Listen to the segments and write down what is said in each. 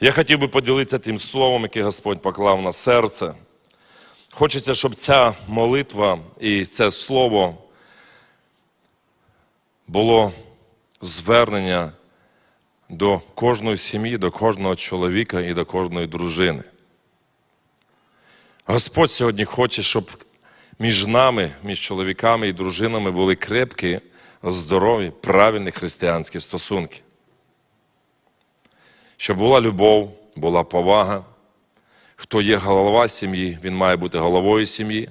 Я хотів би поділитися тим словом, яке Господь поклав на серце. Хочеться, щоб ця молитва і це слово було звернення до кожної сім'ї, до кожного чоловіка і до кожної дружини. Господь сьогодні хоче, щоб між нами, між чоловіками і дружинами були крепкі, здорові, правильні християнські стосунки. Щоб була любов, була повага. Хто є голова сім'ї, він має бути головою сім'ї.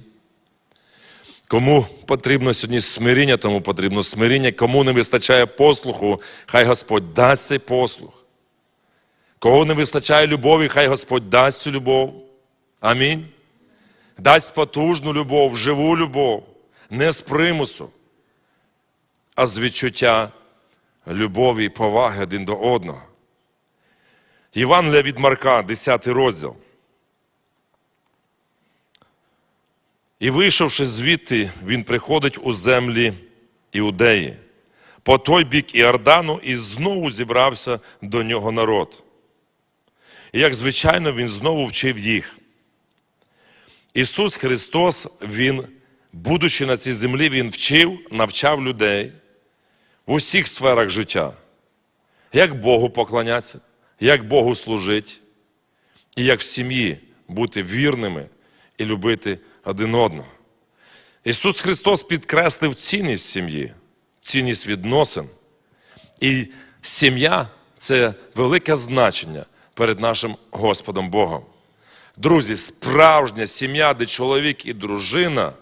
Кому потрібно сьогодні смиріння, тому потрібно смиріння. Кому не вистачає послуху, хай Господь дасть цей послух. Кого не вистачає любові, хай Господь дасть цю любов. Амінь. Дасть потужну любов, живу любов, не з примусу, а з відчуття любові і поваги один до одного. Євангелія від Марка, 10 розділ. І вийшовши звідти, він приходить у землі Іудеї, по той бік Іордану, і знову зібрався до нього народ. І як звичайно, він знову вчив їх. Ісус Христос, Він, будучи на цій землі, Він вчив, навчав людей в усіх сферах життя, як Богу поклонятися, як Богу служити, і як в сім'ї бути вірними і любити один одного. Ісус Христос підкреслив цінність сім'ї, цінність відносин. І сім'я це велике значення перед нашим Господом Богом. Друзі, справжня сім'я, де чоловік і дружина,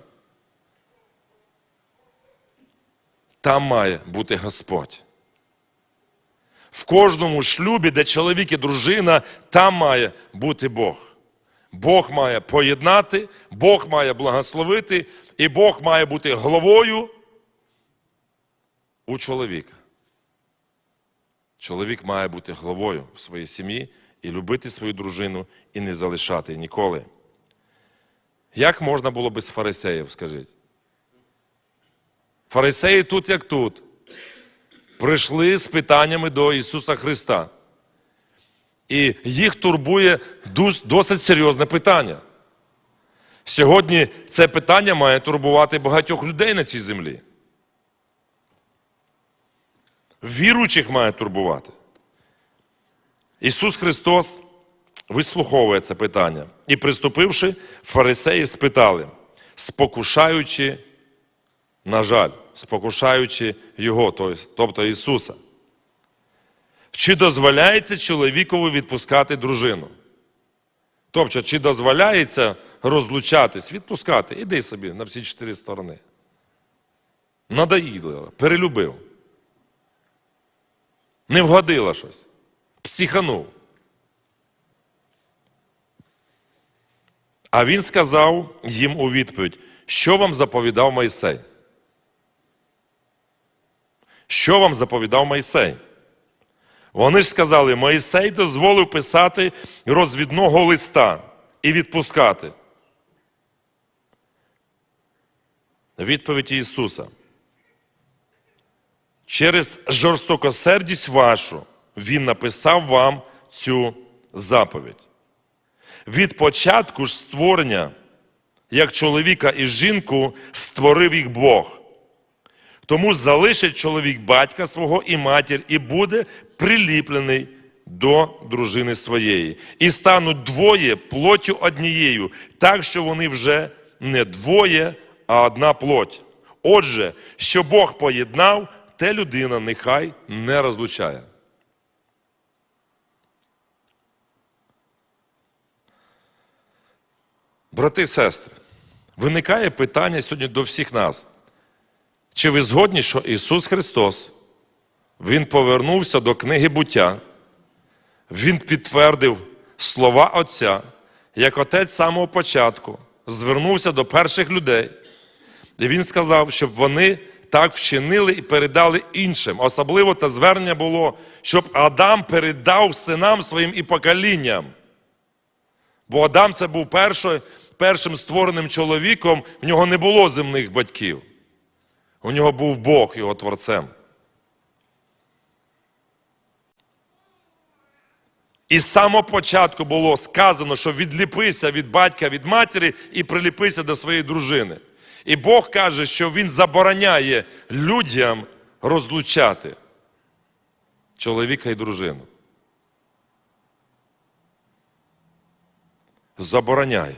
там має бути Господь. В кожному шлюбі, де чоловік і дружина, там має бути Бог. Бог має поєднати, Бог має благословити, і Бог має бути головою у чоловіка. Чоловік має бути головою в своїй сім'ї і любити свою дружину і не залишати ніколи. Як можна було без фарисеїв, скажіть? Фарисеї тут, як тут, прийшли з питаннями до Ісуса Христа. І їх турбує досить серйозне питання. Сьогодні це питання має турбувати багатьох людей на цій землі. Віруючих має турбувати. Ісус Христос вислуховує це питання. І, приступивши, фарисеї спитали, спокушаючи, на жаль, спокушаючи Його, тобто Ісуса. Чи дозволяється чоловікові відпускати дружину? Тобто, чи дозволяється розлучатись, відпускати? Іди собі на всі чотири сторони. Надоїло, перелюбив. Не вгодила щось. Психанув. А він сказав їм у відповідь, що вам заповідав Мойсей? Що вам заповідав Мойсей? Вони ж сказали, Моїсей дозволив писати розвідного листа і відпускати. Відповідь Ісуса. Через жорстокосердість вашу Він написав вам цю заповідь. Від початку ж створення, як чоловіка і жінку, створив їх Бог. Тому залишить чоловік батька свого і матір, і буде приліплений до дружини своєї. І стануть двоє плоттю однією, так що вони вже не двоє, а одна плоть. Отже, що Бог поєднав, те людина нехай не розлучає. Брати і сестри, виникає питання сьогодні до всіх нас. Чи ви згодні, що Ісус Христос, Він повернувся до книги буття, Він підтвердив слова Отця, як Отець з самого початку звернувся до перших людей, і Він сказав, щоб вони так вчинили і передали іншим. Особливо те звернення було, щоб Адам передав синам своїм і поколінням. Бо Адам це був першим створеним чоловіком, в нього не було земних батьків. У нього був Бог його творцем. І з самого початку було сказано, що відліпися від батька, від матері і приліпися до своєї дружини. І Бог каже, що Він забороняє людям розлучати чоловіка і дружину. Забороняє.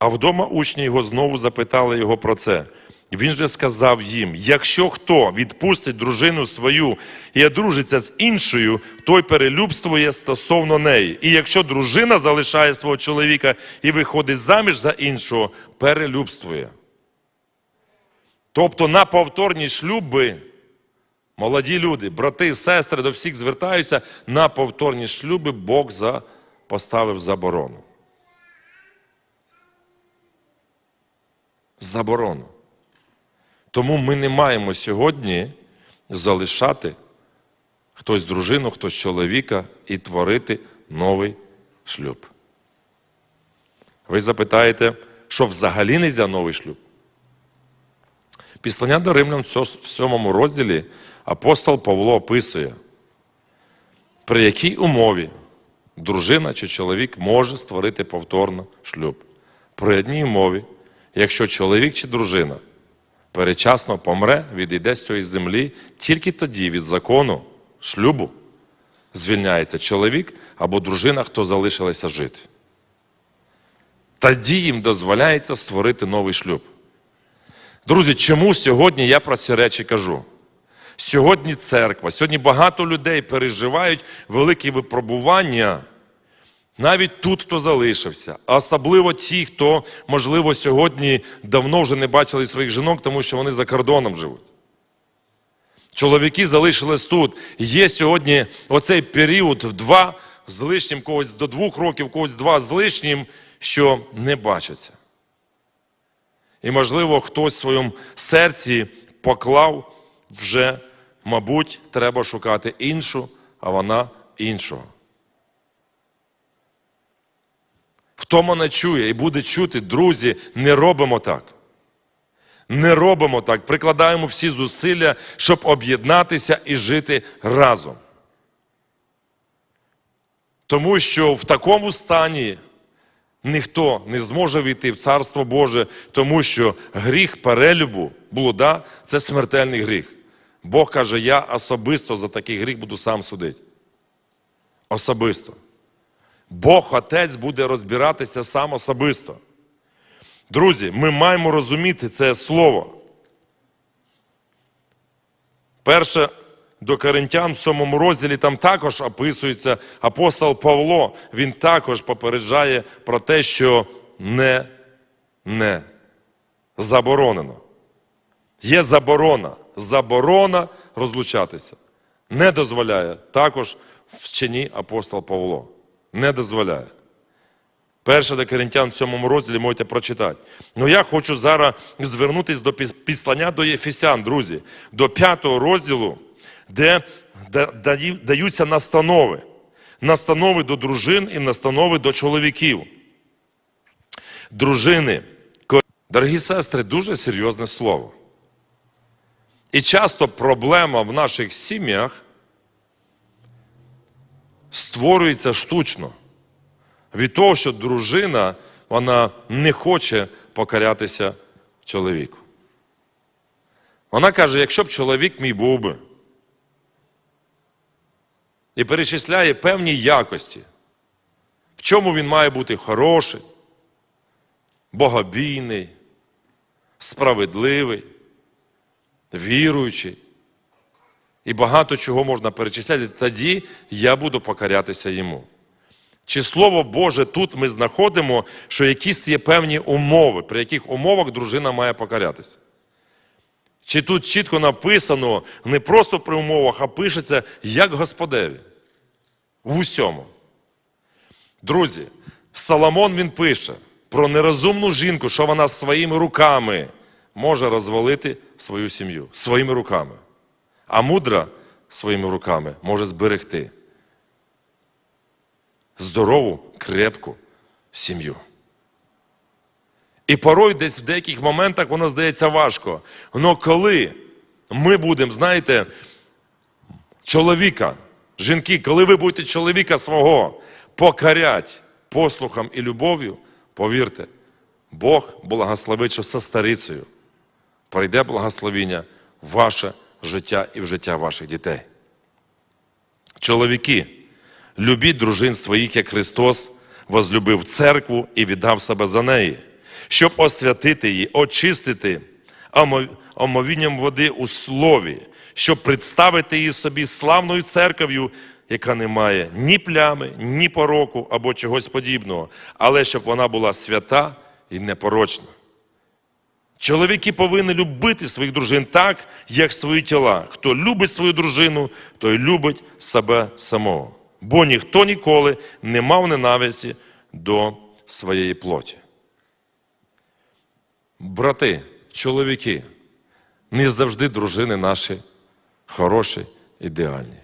А вдома учні його знову запитали його про це. Він же сказав їм: якщо хто відпустить дружину свою і одружиться з іншою, той перелюбствує стосовно неї. І якщо дружина залишає свого чоловіка і виходить заміж за іншого, перелюбствує. Тобто на повторні шлюби, молоді люди, брати, сестри, до всіх звертаються, на повторні шлюби Бог поставив заборону. Заборону. Тому ми не маємо сьогодні залишати хтось дружину, хтось чоловіка і творити новий шлюб. Ви запитаєте, що взагалі не можна новий шлюб? Післання до римлян в сьомому розділі апостол Павло описує, при якій умові дружина чи чоловік може створити повторно шлюб. При одній умові, якщо чоловік чи дружина перечасно помре, відійде з цієї землі, тільки тоді від закону шлюбу звільняється чоловік або дружина, хто залишилася жити. Тоді їм дозволяється створити новий шлюб. Друзі, чому сьогодні я про ці речі кажу? Сьогодні церква, сьогодні багато людей переживають великі випробування. Навіть тут, хто залишився, а особливо ті, хто, можливо, сьогодні давно вже не бачили своїх жінок, тому що вони за кордоном живуть. Чоловіки залишились тут. Є сьогодні оцей період в два з лишнім, когось до двох років, когось два з лишнім, що не бачаться. І, можливо, хтось в своєму серці поклав вже, мабуть, треба шукати іншу, а вона іншого. Хто мене чує і буде чути, друзі, не робимо так. Не робимо так, прикладаємо всі зусилля, щоб об'єднатися і жити разом. Тому що в такому стані ніхто не зможе війти в Царство Боже, тому що гріх перелюбу, блуда це смертельний гріх. Бог каже, я особисто за такий гріх буду сам судити. Особисто. Бог Отець буде розбиратися сам особисто. Друзі, ми маємо розуміти це слово. Перше до Коринтян в сьомому розділі там також описується апостол Павло. Він також попереджає про те, що не, не заборонено. Є заборона. Заборона розлучатися. Не дозволяє також вчені апостол Павло не дозволяє. Перше до Коринтян в цьому розділі можете прочитати. Ну я хочу зараз звернутися до післання до Єфесян, друзі, до п'ятого розділу, де даються настанови. Настанови до дружин і настанови до чоловіків. Дружини, дорогі сестри, дуже серйозне слово. І часто проблема в наших сім'ях створюється штучно. Від того, що дружина вона не хоче покорятися чоловіку. Вона каже, якщо б чоловік мій був би, і перечисляє певні якості, в чому він має бути хороший, богобійний, справедливий, віруючий і багато чого можна перечисляти, тоді я буду покорятися йому. Чи слово Боже тут ми знаходимо, що якісь є певні умови, при яких умовах дружина має покорятися? Чи тут чітко написано не просто при умовах, а пишеться як Господеві? В усьому. Друзі, Соломон він пише про нерозумну жінку, що вона своїми руками може розвалити свою сім'ю своїми руками а мудра своїми руками може зберегти здорову, крепку сім'ю. І порой десь в деяких моментах воно здається важко. Але коли ми будемо, знаєте, чоловіка, жінки, коли ви будете чоловіка свого покарять послухом і любов'ю, повірте, Бог благословить, що со старицею прийде благословіння ваше життя і в життя ваших дітей. Чоловіки, любіть дружин своїх, як Христос возлюбив церкву і віддав себе за неї, щоб освятити її, очистити омовінням води у слові, щоб представити її собі славною церков'ю, яка не має ні плями, ні пороку або чогось подібного, але щоб вона була свята і непорочна. Чоловіки повинні любити своїх дружин так, як свої тіла. Хто любить свою дружину, той любить себе самого. Бо ніхто ніколи не мав ненависті до своєї плоті. Брати, чоловіки, не завжди дружини наші хороші, ідеальні.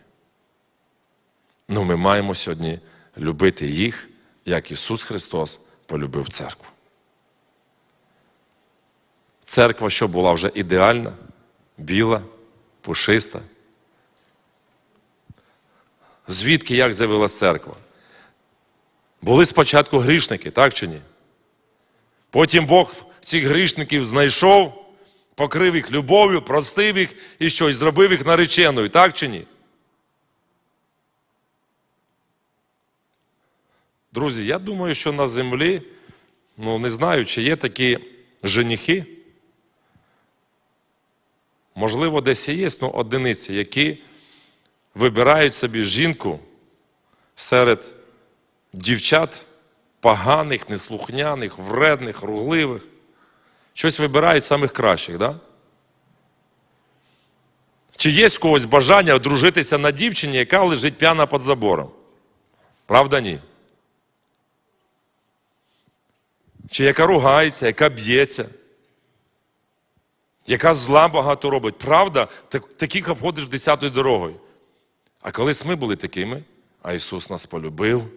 Ну ми маємо сьогодні любити їх, як Ісус Христос полюбив церкву. Церква, що була вже ідеальна, біла, пушиста. Звідки як з'явилася церква? Були спочатку грішники, так чи ні? Потім Бог цих грішників знайшов, покрив їх любов'ю, простив їх і що, і зробив їх нареченою, так чи ні? Друзі, я думаю, що на землі, ну не знаю, чи є такі женихи, можливо, десь і є, ну, одиниці, які вибирають собі жінку серед дівчат поганих, неслухняних, вредних, ругливих. Щось вибирають самих кращих, да? Чи є в когось бажання одружитися на дівчині, яка лежить п'яна під забором? Правда, ні? Чи яка ругається, яка б'ється, яка зла багато робить. Правда, таких обходиш десятою дорогою. А колись ми були такими, а Ісус нас полюбив.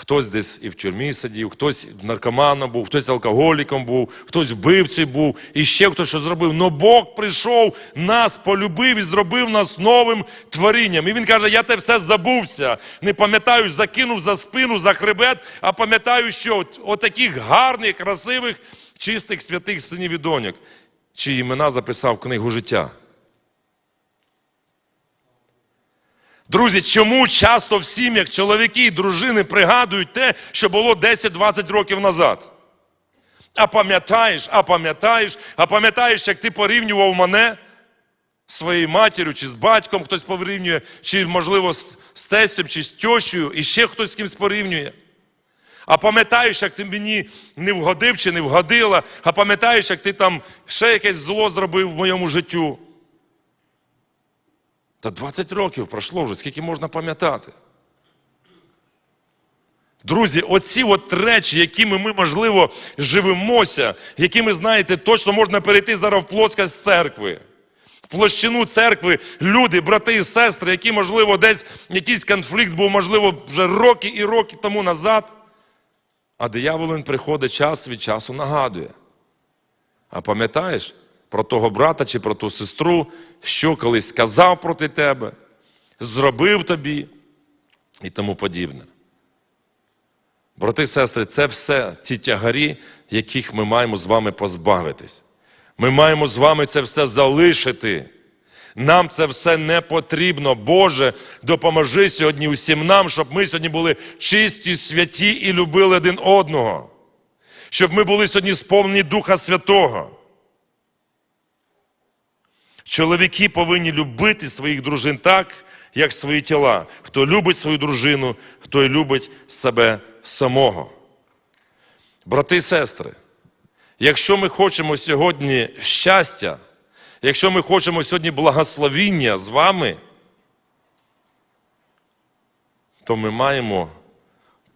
Хтось десь і в тюрмі сидів, хтось наркоманом був, хтось алкоголіком був, хтось вбивцею був, і ще хтось що зробив. Но Бог прийшов, нас полюбив і зробив нас новим творінням. І Він каже: я те все забувся. Не пам'ятаю, закинув за спину, за хребет, а пам'ятаю, що от, отаких гарних, красивих, чистих, святих синів і доньок, чиї імена записав в книгу життя. Друзі, чому часто в сім'ях чоловіки і дружини пригадують те, що було 10-20 років назад? А пам'ятаєш, а пам'ятаєш, а пам'ятаєш, як ти порівнював мене з своєю матір'ю, чи з батьком хтось порівнює, чи, можливо, з, тестем, чи з тьощею, і ще хтось з кимось порівнює. А пам'ятаєш, як ти мені не вгодив чи не вгодила, а пам'ятаєш, як ти там ще якесь зло зробив в моєму життю. Та 20 років пройшло вже, скільки можна пам'ятати. Друзі, оці от речі, якими ми, можливо, живемося, якими, знаєте, точно можна перейти зараз в плоскость церкви. В площину церкви люди, брати і сестри, які, можливо, десь якийсь конфлікт був, можливо, вже роки і роки тому назад. А диявол він приходить час від часу нагадує. А пам'ятаєш про того брата чи про ту сестру, що колись сказав проти тебе, зробив тобі і тому подібне. Брати і сестри, це все ті тягарі, яких ми маємо з вами позбавитись. Ми маємо з вами це все залишити. Нам це все не потрібно. Боже, допоможи сьогодні усім нам, щоб ми сьогодні були чисті, святі і любили один одного. Щоб ми були сьогодні сповнені Духа Святого. Чоловіки повинні любити своїх дружин так, як свої тіла. Хто любить свою дружину, той любить себе самого. Брати і сестри, якщо ми хочемо сьогодні щастя, якщо ми хочемо сьогодні благословіння з вами, то ми маємо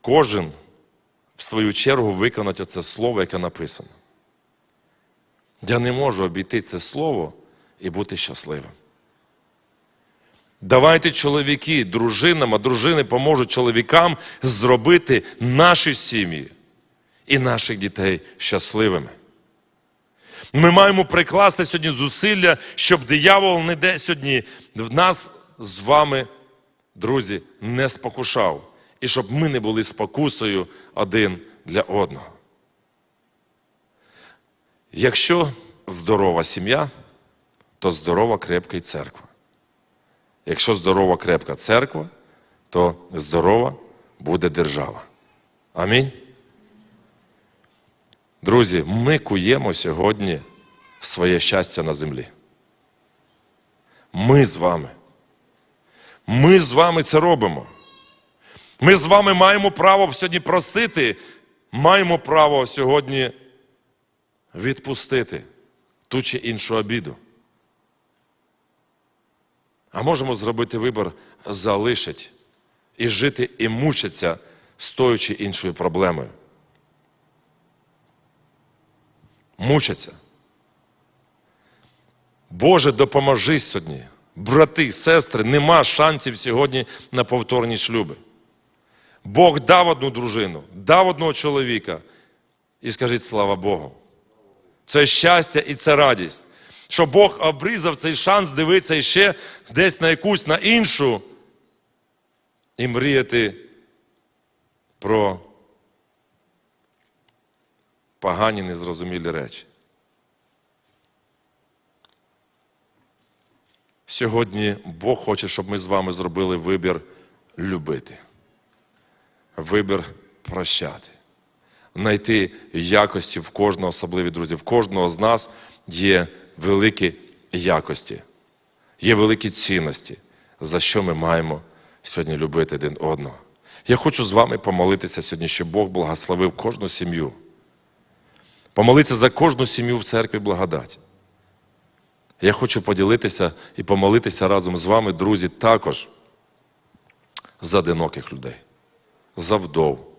кожен в свою чергу виконати це слово, яке написано. Я не можу обійти це слово і бути щасливим. Давайте чоловіки, дружинам, а дружини поможуть чоловікам зробити наші сім'ї і наших дітей щасливими. Ми маємо прикласти сьогодні зусилля, щоб диявол не де сьогодні в нас з вами, друзі, не спокушав. І щоб ми не були спокусою один для одного. Якщо здорова сім'я, то здорова крепка і церква. Якщо здорова крепка церква, то здорова буде держава. Амінь. Друзі, ми куємо сьогодні своє щастя на землі. Ми з вами. Ми з вами це робимо. Ми з вами маємо право сьогодні простити, маємо право сьогодні відпустити ту чи іншу обіду. А можемо зробити вибір залишить і жити і мучитися з тою чи іншою проблемою. Мучаться. Боже, допоможи сьогодні. Брати, сестри, нема шансів сьогодні на повторні шлюби. Бог дав одну дружину, дав одного чоловіка. І скажіть слава Богу. Це щастя і це радість. Що Бог обрізав цей шанс дивитися іще десь на якусь на іншу і мріяти про погані незрозумілі речі. Сьогодні Бог хоче, щоб ми з вами зробили вибір любити, вибір прощати, знайти якості в кожного, особливі друзі, в кожного з нас є великі якості, є великі цінності, за що ми маємо сьогодні любити один одного. Я хочу з вами помолитися сьогодні, щоб Бог благословив кожну сім'ю. Помолитися за кожну сім'ю в церкві благодать. Я хочу поділитися і помолитися разом з вами, друзі, також за одиноких людей, за вдов,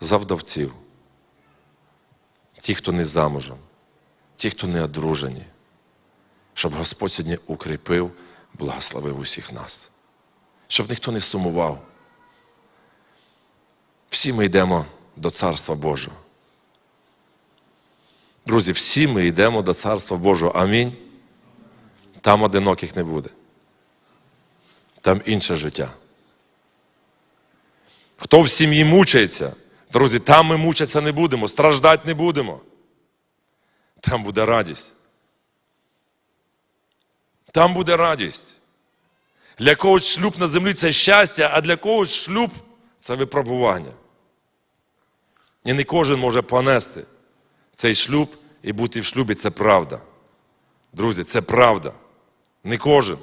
за вдовців, ті, хто не замужем, ті, хто не одружені, щоб Господь сьогодні укріпив, благословив усіх нас, щоб ніхто не сумував. Всі ми йдемо до Царства Божого. Друзі, всі ми йдемо до Царства Божого. Амінь. Там одиноких не буде. Там інше життя. Хто в сім'ї мучається, друзі, там ми мучатися не будемо, страждати не будемо. Там буде радість. Там буде радість. Для когось шлюб на землі це щастя, а для когось шлюб це випробування. І не кожен може понести цей шлюб і бути в шлюбі це правда. Друзі, це правда. Не кожен.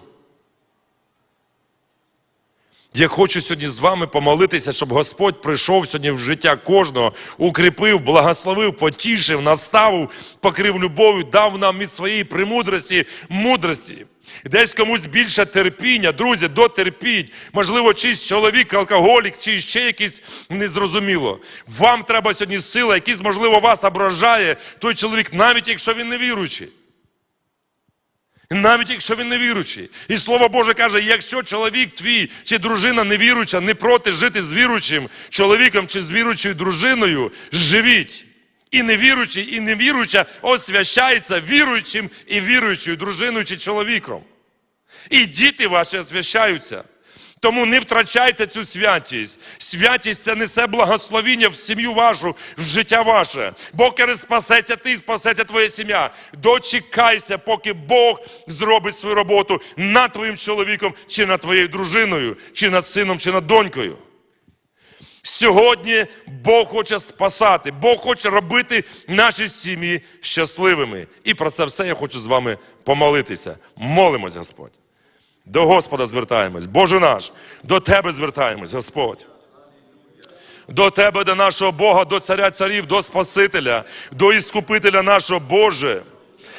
Я хочу сьогодні з вами помолитися, щоб Господь прийшов сьогодні в життя кожного, укріпив, благословив, потішив, наставив, покрив любов'ю, дав нам від своєї премудрості, мудрості. Десь комусь більше терпіння, друзі, дотерпіть. Можливо, чийсь чоловік, алкоголік, чи ще якийсь незрозуміло. Вам треба сьогодні сила, якийсь, можливо, вас ображає той чоловік, навіть якщо він не віруючий. Навіть якщо він не віручий. І слово Боже каже, якщо чоловік твій чи дружина невіруюча, не проти жити з віруючим чоловіком чи з віруючою дружиною, живіть. І невіруючий, і невіруюча освящається віруючим і віруючою дружиною чи чоловіком. І діти ваші освящаються. Тому не втрачайте цю святість. Святість це несе благословіння в сім'ю вашу, в життя ваше. Бог каже, спасеться ти, спасеться твоя сім'я. Дочекайся, поки Бог зробить свою роботу над твоїм чоловіком, чи над твоєю дружиною, чи над сином, чи над донькою. Сьогодні Бог хоче спасати, Бог хоче робити наші сім'ї щасливими. І про це все я хочу з вами помолитися. Молимось, Господь. До Господа звертаємось. Боже наш, до Тебе звертаємось, Господь. До Тебе, до нашого Бога, до Царя Царів, до Спасителя, до Іскупителя нашого Боже.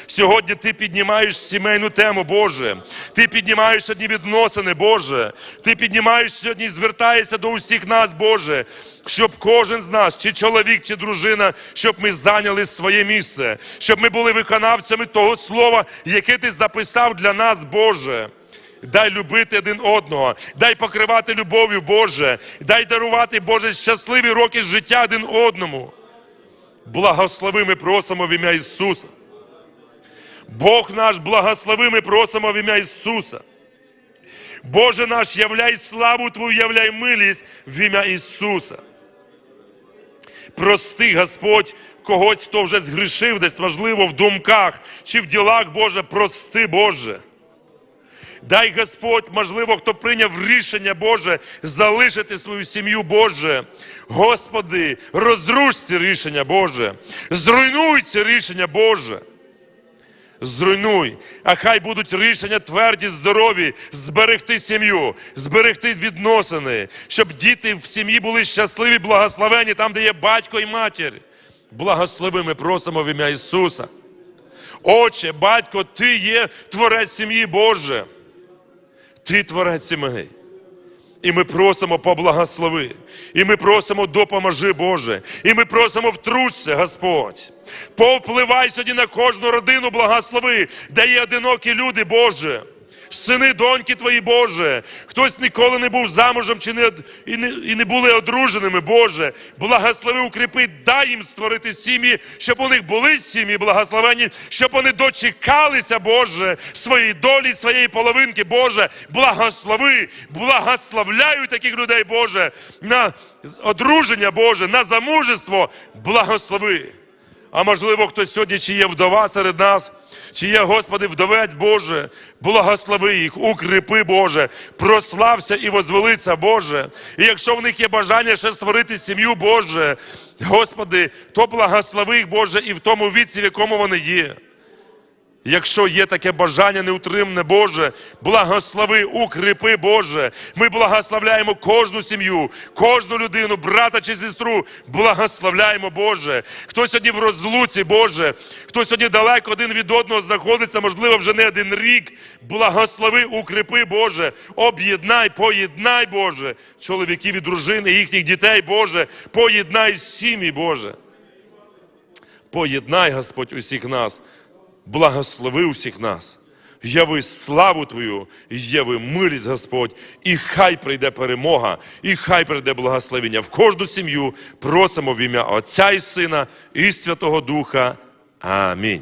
Сьогодні ти піднімаєш сімейну тему, Боже. Ти піднімаєш сьогодні відносини, Боже. Ти піднімаєш сьогодні і звертаєшся до усіх нас, Боже, щоб кожен з нас, чи чоловік, чи дружина, щоб ми зайняли своє місце, щоб ми були виконавцями того слова, яке ти записав для нас, Боже. Дай любити один одного, дай покривати любов'ю, Боже, дай дарувати, Боже, щасливі роки життя один одному. благослови ми просимо в ім'я Ісуса. Бог наш, благослови ми просимо в ім'я Ісуса. Боже наш, являй славу Твою, являй милість в ім'я Ісуса. Прости, Господь, когось, хто вже згрішив десь, можливо, в думках чи в ділах, Боже, прости, Боже. Дай Господь, можливо, хто прийняв рішення Боже залишити свою сім'ю, Боже. Господи, розруш ці рішення, Боже. Зруйнуй ці рішення, Боже. Зруйнуй, а хай будуть рішення тверді, здорові, зберегти сім'ю, зберегти відносини, щоб діти в сім'ї були щасливі, благословені там, де є батько і матір. Благослови ми просимо в ім'я Ісуса. Отче, батько, Ти є творець сім'ї Боже. Ти творець сім'ї. І ми просимо поблагослови. І ми просимо допоможи, Боже. І ми просимо втручся, Господь. Повпливай сьогодні на кожну родину, благослови, де є одинокі люди, Боже. Сини, доньки твої, Боже. Хтось ніколи не був замужем чи не, і, не, і не були одруженими, Боже. Благослови, укріпи, дай їм створити сім'ї, щоб у них були сім'ї благословені, щоб вони дочекалися, Боже, своєї долі, своєї половинки, Боже. Благослови, благословляю таких людей, Боже, на одруження, Боже, на замужество. Благослови. А можливо, хтось сьогодні чи є вдова серед нас, чи є, Господи, вдовець Боже, благослови їх, укріпи, Боже, прослався і возвелиться, Боже. І якщо в них є бажання ще створити сім'ю, Боже, Господи, то благослови їх, Боже, і в тому віці, в якому вони є. Якщо є таке бажання неутримне, Боже, благослови, укріпи, Боже. Ми благословляємо кожну сім'ю, кожну людину, брата чи сестру. Благословляємо, Боже. Хто сьогодні в розлуці, Боже, хто сьогодні далеко один від одного знаходиться, можливо, вже не один рік. Благослови, укріпи, Боже. Об'єднай, поєднай, Боже, чоловіків і дружини, їхніх дітей, Боже, поєднай сім'ї, Боже. Поєднай, Господь, усіх нас благослови усіх нас. Яви славу Твою, яви милість, Господь, і хай прийде перемога, і хай прийде благословення в кожну сім'ю. Просимо в ім'я Отця і Сина і Святого Духа. Амінь.